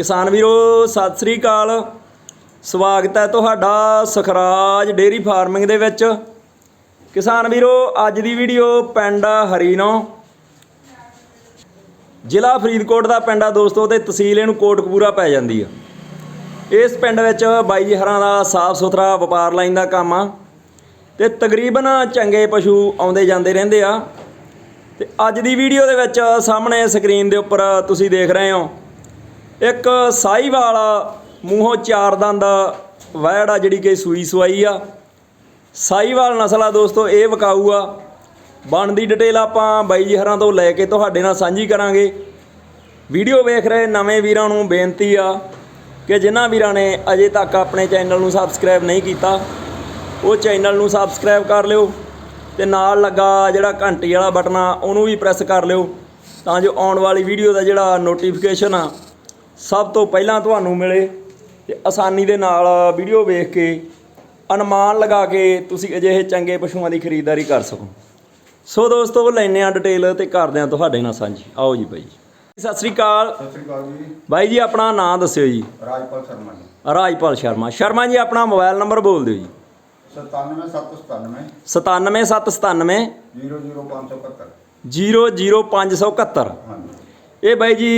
ਕਿਸਾਨ ਵੀਰੋ, ਸਤਿ ਸ੍ਰੀ ਅਕਾਲ। ਸਵਾਗਤ ਹੈ ਤੁਹਾਡਾ ਸਖਰਾਜ ਡੇਰੀ ਫਾਰਮਿੰਗ ਦੇ ਵਿੱਚ। ਕਿਸਾਨ ਵੀਰੋ, ਅੱਜ ਦੀ ਵੀਡੀਓ ਪਿੰਡ ਹਰੀਨੋ। ਜ਼ਿਲ੍ਹਾ ਫਰੀਦਕੋਟ ਦਾ ਪਿੰਡ ਆ ਦੋਸਤੋ, ਤੇ ਤਹਿਸੀਲ ਇਹਨੂੰ ਕੋਟਕਪੂਰਾ ਪੈ ਜਾਂਦੀ ਆ। ਇਸ ਪਿੰਡ ਵਿੱਚ ਬਾਈ ਜੀ ਹਰਾਂ ਦਾ ਸਾਫ਼ ਸੁਥਰਾ ਵਪਾਰ ਲਾਈਨ ਦਾ ਕੰਮ ਆ। ਤੇ ਤਕਰੀਬਨ ਚੰਗੇ ਪਸ਼ੂ ਆਉਂਦੇ ਜਾਂਦੇ ਰਹਿੰਦੇ ਆ। ਤੇ ਅੱਜ ਦੀ ਵੀਡੀਓ ਦੇ ਵਿੱਚ ਸਾਹਮਣੇ ਸਕਰੀਨ ਦੇ ਉੱਪਰ ਤੁਸੀਂ ਦੇਖ ਰਹੇ ਹੋ। ਇੱਕ ਸਾਈਵਾਲ ਮੂੰਹੋਂ ਚਾਰ ਦੰਦ ਵੈੜ ਆ ਜਿਹੜੀ ਕਿ ਸੂਈ ਸਵਾਈ ਆ। ਸਾਈਵਾਲ ਨਸਲ ਆ ਦੋਸਤੋ, ਇਹ ਵਿਕਾਊ ਆ। ਬਣਦੀ ਡਿਟੇਲ ਆਪਾਂ ਬਾਈ ਜੀ ਹਰਾਂ ਤੋਂ ਲੈ ਕੇ ਤੁਹਾਡੇ ਨਾਲ ਸਾਂਝੀ ਕਰਾਂਗੇ। ਵੀਡੀਓ ਵੇਖ ਰਹੇ ਨਵੇਂ ਵੀਰਾਂ ਨੂੰ ਬੇਨਤੀ ਆ ਕਿ ਜਿਨ੍ਹਾਂ ਵੀਰਾਂ ਨੇ ਅਜੇ ਤੱਕ ਆਪਣੇ ਚੈਨਲ ਨੂੰ ਸਬਸਕ੍ਰਾਈਬ ਨਹੀਂ ਕੀਤਾ, ਉਹ ਚੈਨਲ ਨੂੰ ਸਬਸਕ੍ਰਾਈਬ ਕਰ ਲਿਓ ਤੇ ਨਾਲ ਲੱਗਾ ਜਿਹੜਾ ਘੰਟੀ ਵਾਲਾ ਬਟਨ ਆ, ਉਹਨੂੰ ਵੀ ਪ੍ਰੈਸ ਕਰ ਲਿਓ ਤਾਂ ਜੋ ਆਉਣ ਵਾਲੀ ਵੀਡੀਓ ਦਾ ਜਿਹੜਾ ਨੋਟੀਫਿਕੇਸ਼ਨ ਆ ਸਭ ਤੋਂ ਪਹਿਲਾਂ ਤੁਹਾਨੂੰ ਮਿਲੇ ਤੇ ਆਸਾਨੀ ਦੇ ਨਾਲ ਵੀਡੀਓ ਵੇਖ ਕੇ ਅਨੁਮਾਨ ਲਗਾ ਕੇ ਤੁਸੀਂ ਅਜਿਹੇ ਚੰਗੇ ਪਸ਼ੂਆਂ ਦੀ ਖਰੀਦਦਾਰੀ ਕਰ ਸਕੋ। ਸੋ ਦੋਸਤੋ ਲੈਨੇ ਆ ਡਿਟੇਲ ਤੇ ਕਰਦੇ ਆ ਤੁਹਾਡੇ ਨਾਲ ਸਾਂਝੀ। ਆਓ ਜੀ ਬਾਈ ਸਤਿ ਸ੍ਰੀ ਅਕਾਲ। ਸਤਿ ਸ੍ਰੀ ਅਕਾਲ ਜੀ। ਬਾਈ ਜੀ ਆਪਣਾ ਨਾਮ ਦੱਸਿਓ ਜੀ। ਰਾਜਪਾਲ ਸ਼ਰਮਾ ਜੀ। ਰਾਜਪਾਲ ਸ਼ਰਮਾ। ਸ਼ਰਮਾ ਜੀ ਆਪਣਾ ਮੋਬਾਈਲ ਨੰਬਰ ਬੋਲ ਦਿਓ ਜੀ। 97797 97797 00571 00571 ਹਾਂਜੀ। ਇਹ ਬਾਈ ਜੀ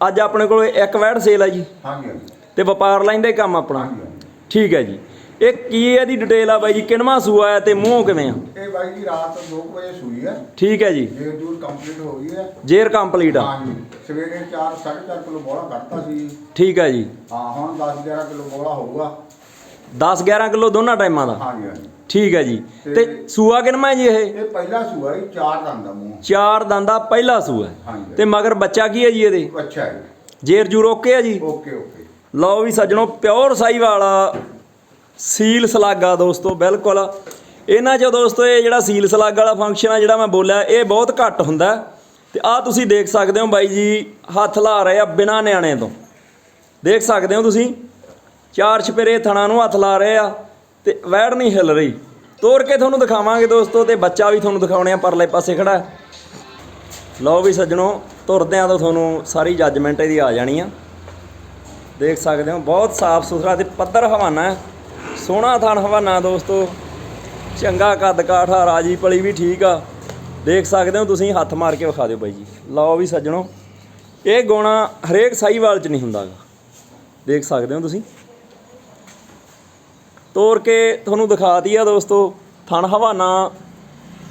ਅੱਜ ਆਪਣੇ ਕੋਲ ਇੱਕ ਵੈੜ ਸੇਲ ਆ ਜੀ। ਹਾਂਜੀ ਤੇ ਵਪਾਰ ਲਾਈਨ ਦਾ ਹੀ ਕੰਮ ਆਪਣਾ। ਠੀਕ ਹੈ ਜੀ। ਇਹ ਕੀ ਇਹਦੀ ਡਿਟੇਲ ਆ ਬਾਈ ਜੀ? ਕਿਨਵਾ ਸੂਆ ਹੈ ਤੇ ਮੂੰਹ ਕਿਵੇਂ ਆ? ਇਹ ਬਾਈ ਜੀ ਰਾਤ 2 ਵਜੇ ਸੂਈ ਹੈ ਠੀਕ ਹੈ ਜੀ। ਜੇ ਦੂਰ ਕੰਪਲੀਟ ਹੋ ਗਈ ਹੈ ਜੇਰ ਕੰਪਲੀਟ ਆ। ਹਾਂਜੀ। ਸਵੇਰੇ 4 4.5 ਕਿਲੋ ਬੋਲਾ ਕੱਢਤਾ ਸੀ। ਠੀਕ ਹੈ ਜੀ। ਹਾਂ ਹੁਣ 10 11 ਕਿਲੋ ਬੋਲਾ ਹੋਊਗਾ। 10 11 ਕਿਲੋ ਦੋਨਾਂ ਟਾਈਮਾਂ ਦਾ। ਹਾਂਜੀ ਹਾਂਜੀ। ਠੀਕ ਹੈ ਜੀ। ਤੇ ਤੇ- ਸੂਆ ਕਿਨਵਾ ਹੈ ਜੀ ਇਹ? ਇਹ ਪਹਿਲਾ ਸੂਆ ਹੀ ਚਾਰ ਦੰਦ ਦਾ ਮੂੰਹ। ਚਾਰ ਦੰਦਾ ਪਹਿਲਾ ਸੂਆ ਹੈ। ਹਾਂਜੀ। ਤੇ ਮਗਰ ਬੱਚਾ ਕੀ ਹੈ ਜੀ ਇਹਦੇ? ਅੱਛਾ ਜੀ। ਜੇਰ ਜੂ ਰੋਕੇ ਆ ਜੀ? Okay okay. ਲਓ ਵੀ ਸੱਜਣੋ ਪਿਓਰ ਸਾਈ ਵਾਲਾ ਸੀਲ ਸਲਾਗਾ ਦੋਸਤੋ ਬਿਲਕੁਲ। ਇਹਨਾਂ 'ਚ ਦੋਸਤੋ ਇਹ ਜਿਹੜਾ ਸੀਲ ਸਲਾਗ ਵਾਲਾ ਫੰਕਸ਼ਨ ਆ ਜਿਹੜਾ ਮੈਂ ਬੋਲਿਆ ਇਹ ਬਹੁਤ ਘੱਟ ਹੁੰਦਾ ਹੈ। ਤੇ ਆਹ ਤੁਸੀਂ ਦੇਖ ਸਕਦੇ ਹੋ ਬਾਈ ਜੀ ਹੱਥ ਲਾ ਰਹੇ ਆ ਬਿਨਾਂ ਨਿਆਣੇ ਤੋਂ। ਦੇਖ ਸਕਦੇ ਹੋ ਤੁਸੀਂ? ਚਾਰ ਛਪੇਰੇ ਥਣਾ ਨੂੰ ਹੱਥ ਲਾ ਰਹੇ ਆ। ਤੇ ਵੈੜ ਨਹੀਂ ਹਿੱਲ ਰਹੀ। ਤੋੜ ਕੇ ਤੁਹਾਨੂੰ ਦਿਖਾਵਾਂਗੇ ਦੋਸਤੋ ਤੇ ਬੱਚਾ ਵੀ ਤੁਹਾਨੂੰ ਦਿਖਾਉਣੇ ਆ, ਪਰਲੇ ਪਾਸੇ ਖੜਾ ਲਓ ਵੀ ਸੱਜਣੋ, ਤੁਰਦਿਆਂ ਤੋਂ ਤੁਹਾਨੂੰ ਸਾਰੀ ਜੱਜਮੈਂਟ ਇਹਦੀ ਆ ਜਾਣੀ ਆ। ਦੇਖ ਸਕਦੇ ਹੋ, ਬਹੁਤ ਸਾਫ਼ ਸੁਥਰਾ ਤੇ ਪੱਧਰ ਹਵਾਨਾ ਹੈ। ਸੋਹਣਾ ਥਾਨ ਹਵਾਨਾ ਦੋਸਤੋ। ਚੰਗਾ ਕੱਦ ਕਾਠਾ, ਰਾਜੀ ਪਲੀ ਵੀ ਠੀਕ ਆ। ਦੇਖ ਸਕਦੇ ਹੋ, ਤੁਸੀਂ ਹੱਥ ਮਾਰ ਕੇ ਵਿਖਾ ਦਿਓ ਬਾਈ ਜੀ। ਲਓ ਵੀ ਸੱਜਣੋ, ਇਹ ਗੋਣਾ ਹਰੇਕ ਸਾਈਵਾਲ ਚ ਨਹੀਂ ਹੁੰਦਾ ਗਾ ਦੇਖ ਸਕਦੇ ਹੋ ਤੁਸੀਂ। ਤੋਰ ਕੇ ਤੁਹਾਨੂੰ ਦਿਖਾਤੀ ਆ ਦੋਸਤੋ, ਥਣ ਹਵਾਨਾ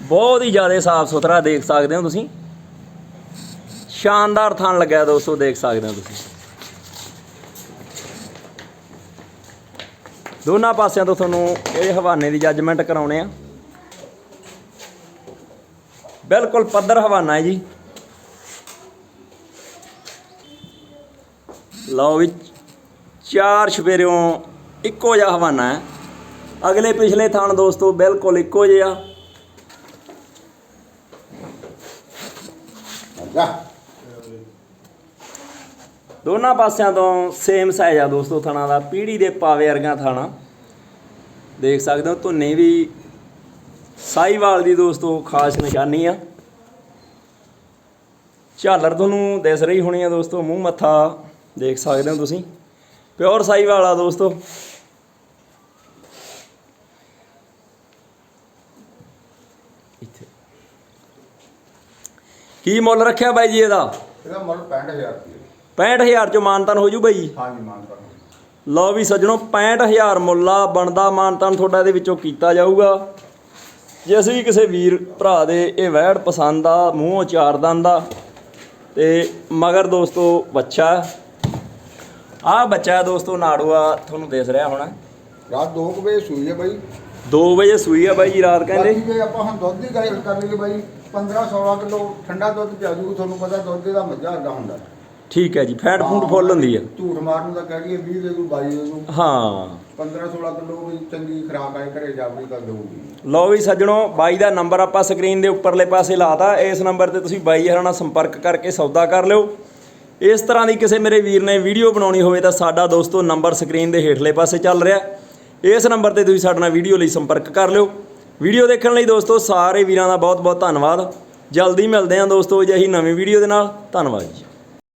ਬਹੁਤ ਹੀ ਜ਼ਿਆਦਾ ਸਾਫ਼ ਸੁਥਰਾ ਦੇਖ ਸਕਦੇ ਹੋ ਤੁਸੀਂ। ਸ਼ਾਨਦਾਰ ਥਣ ਲੱਗਿਆ ਦੋਸਤੋ, ਦੇਖ ਸਕਦੇ ਹੋ ਤੁਸੀਂ। ਦੋਨਾਂ ਪਾਸਿਆਂ ਤੋਂ ਤੁਹਾਨੂੰ ਇਹ ਹਵਾਨੇ ਦੀ ਜੱਜਮੈਂਟ ਕਰਾਉਣੇ ਆ। ਬਿਲਕੁਲ ਪੱਧਰ ਹਵਾਨਾ ਹੈ ਜੀ। ਲਓ ਵੀ, ਚਾਰ ਛਪੇਰਿਓਂ ਇੱਕੋ ਜਿਹਾ ਹਵਾਨਾ ਹੈ। ਅਗਲੇ ਪਿਛਲੇ ਥਾਣ ਦੋਸਤੋ ਬਿਲਕੁਲ ਇੱਕੋ ਜਿਹਾ। ਦੋਨਾਂ ਪਾਸਿਆਂ ਤੋਂ ਸੇਮ ਸਾਈਜ਼ ਆ ਦੋਸਤੋ ਥਣਾ ਦਾ ਪੀੜੀ ਦੇ ਪਾਵੇ ਵਰਗਾ ਥਾਣਾ। ਦੇਖ ਸਕਦੇ ਹੋ ਧੁੰਨੇ ਵੀ ਸਾਈਵਾਲ ਦੀ ਦੋਸਤੋ ਖਾਸ ਨਿਸ਼ਾਨੀ ਆ। ਝਾਲਰ ਤੁਹਾਨੂੰ ਦਿਸ ਰਹੀ ਹੋਣੀ ਆ ਦੋਸਤੋ ਮੂੰਹ ਮੱਥਾ ਦੇਖ ਸਕਦੇ ਹੋ ਤੁਸੀਂ। ਪਿਓਰ ਸਾਈਵਾਲ ਆ ਦੋਸਤੋ। ਕੀ ਮੁੱਲ ਰੱਖਿਆ ਬਾਈ ਜੀ ਇਹਦਾ? ਇਹਦਾ ਮੁੱਲ 65000 ਰੁਪਏ 65000 ਚੋਂ ਮਾਨਤਨ ਹੋ ਜੂ ਬਾਈ ਹਾਂਜੀ ਮਾਨ ਕਰੋ ਲਓ ਵੀ ਸੱਜਣੋ 65000 ਮੁੱਲਾ ਬਣਦਾ ਮਾਨਤਨ ਤੁਹਾਡਾ ਇਹਦੇ ਵਿੱਚੋਂ ਕੀਤਾ ਜਾਊਗਾ। ਜੇ ਅਸੀਂ ਕਿਸੇ ਵੀਰ ਭਰਾ ਦੇ ਇਹ ਵਹਿੜ ਪਸੰਦ ਆ ਮੂੰਹੋਂ ਚਾਰ ਦੰਦ ਆ ਤੇ ਮਗਰ ਦੋਸਤੋ ਬੱਚਾ। ਆਹ ਬੱਚਾ ਦੋਸਤੋ ਨਾੜੂਆ ਤੁਹਾਨੂੰ ਦਿਸ ਰਿਹਾ ਹੋਣਾ। ਰਾਤ 2 ਵਜੇ ਸੂਈ ਹੈ ਬਾਈ। 2 ਵਜੇ ਸੂਈ ਆ ਬਾਈ ਜੀ ਰਾਤ ਕਹਿੰਦੇ। ਬਾਕੀ ਜੇ ਆਪਾਂ ਹੁਣ ਦੁੱਧ ਦੀ ਗੱਲ ਕਰ ਲਈਏ ਬਾਈ 15 16 ਕਿਲੋ ਠੰਡਾ ਦੁੱਧ ਪਿਆਜੂ ਤੁਹਾਨੂੰ ਪਤਾ ਦੁੱਧ ਦਾ ਮੱਝਾ ਅੱਡਾ ਹੁੰਦਾ। ਠੀਕ ਹੈ ਜੀ ਫੈਟ ਫੂਡ ਫੁੱਲ ਹੁੰਦੀ ਆ। ਝੂਠ ਮਾਰਨ ਦਾ ਕਹਿ ਲਈਏ 20 ਦੇ ਦੂ 22 ਦੇ ਦੂ। ਹਾਂ। 15 16 ਕਿਲੋ ਵੀ ਚੰਗੀ ਖਰਾਕ ਆਏ ਘਰੇ ਜਾਵੜੀ ਕਰ ਦੇਊਗੀ ਲਓ ਵੀ ਸੱਜਣੋ ਬਾਈ ਦਾ ਨੰਬਰ ਆਪਾਂ ਸਕਰੀਨ ਦੇ ਉੱਪਰਲੇ ਪਾਸੇ ਲਾਤਾ। ਇਸ ਨੰਬਰ ਤੇ ਤੁਸੀਂ ਬਾਈ ਹਰਾਂ ਨਾਲ ਸੰਪਰਕ ਕਰਕੇ ਸੌਦਾ ਕਰ ਲਿਓ। ਇਸ ਤਰ੍ਹਾਂ ਦੀ ਕਿਸੇ ਮੇਰੇ ਵੀਰ ਨੇ ਵੀਡੀਓ ਬਣਾਉਣੀ ਹੋਵੇ ਤਾਂ ਸਾਡਾ ਦੋਸਤੋ ਨੰਬਰ ਸਕਰੀਨ ਦੇ ਹੇਠਲੇ ਪਾਸੇ ਚੱਲ ਰਿਹਾ। ਇਸ ਨੰਬਰ ਤੇ ਤੁਸੀਂ ਸਾਡੇ ਨਾਲ ਵੀਡੀਓ ਲਈ ਸੰਪਰਕ ਕਰ ਲਿਓ। ਵੀਡੀਓ ਦੇਖਣ ਲਈ ਦੋਸਤੋ, ਸਾਰੇ ਵੀਰਾਂ ਦਾ ਬਹੁਤ ਬਹੁਤ ਧੰਨਵਾਦ। ਜਲਦੀ ਮਿਲਦੇ ਹਾਂ ਦੋਸਤੋ, ਅਜਿਹੀ ਨਵੀਂ ਵੀਡੀਓ ਦੇ ਨਾਲ। ਧੰਨਵਾਦ ਜੀ।